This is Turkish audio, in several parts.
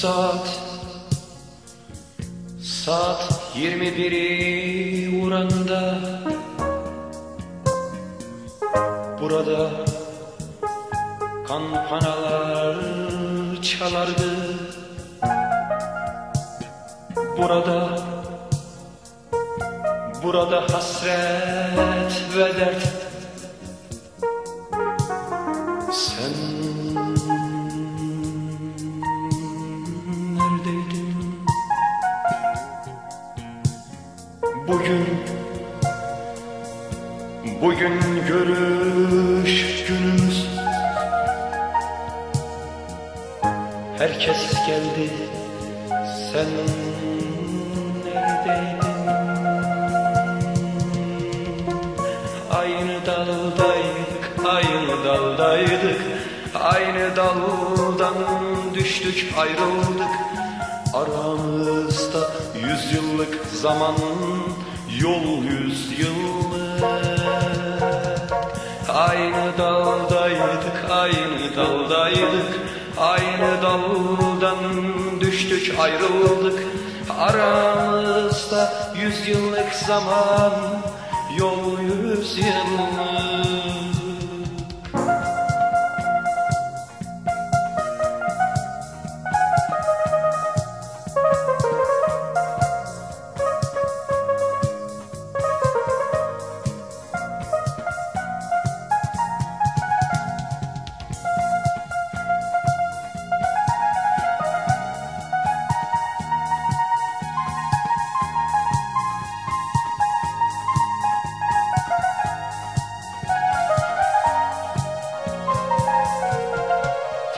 Saat Saat 21'i vuranda Burada Kampanalar çalardı. Burada Burada hasret ve dert geldi. Sen neredeydin? Aynı daldaydık, aynı daldaydık. Aynı daldan düştük, ayrıldık. Aramızda yüzyıllık zaman Yol yüzyıllık Aynı daldaydık, aynı daldaydık Aynı daldan düştük, ayrıldık. Aramızda yüzyıllık zaman Yol yüzyıllık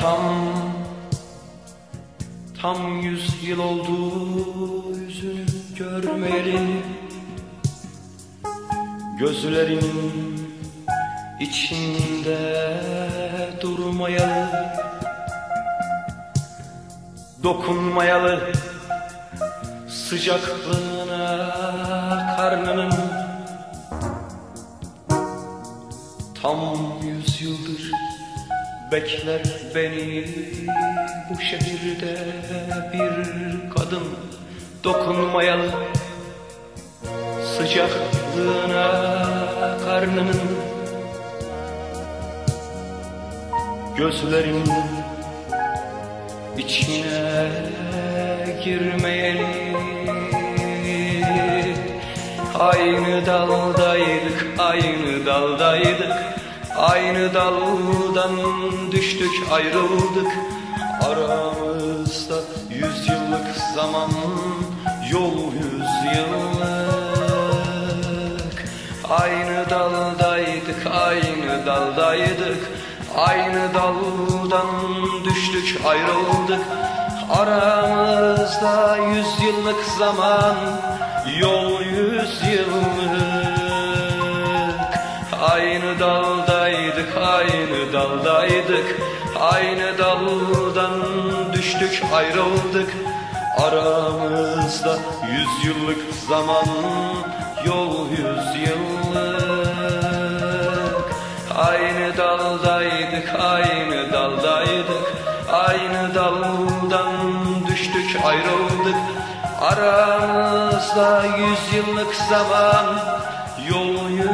Tam Tam yüz yıl oldu yüzünü görmeyeli Gözlerinin içinde durmayalı Dokunmayalı sıcaklığına karnının Tam yüz yıldır Bekler beni bu şehirde bir kadın dokunmayalı. Sıcaklığına karnının Gözlerin içine girmeyeli. Aynı daldaydık, aynı daldaydık Aynı daldan düştük ayrıldık. Aramızda yüzyıllık zaman Yol yüzyıllık Aynı daldaydık aynı daldaydık. Aynı daldan düştük ayrıldık. Aramızda yüzyıllık zaman Yol yüzyıllık Aynı daldaydık, aynı daldaydık Aynı daldan düştük, ayrıldık. Aramızda yüzyıllık zaman Yol yüzyıllık Aynı daldaydık, aynı daldaydık Aynı daldan düştük, ayrıldık. Aramızda yüzyıllık zaman Yol yüzyıllık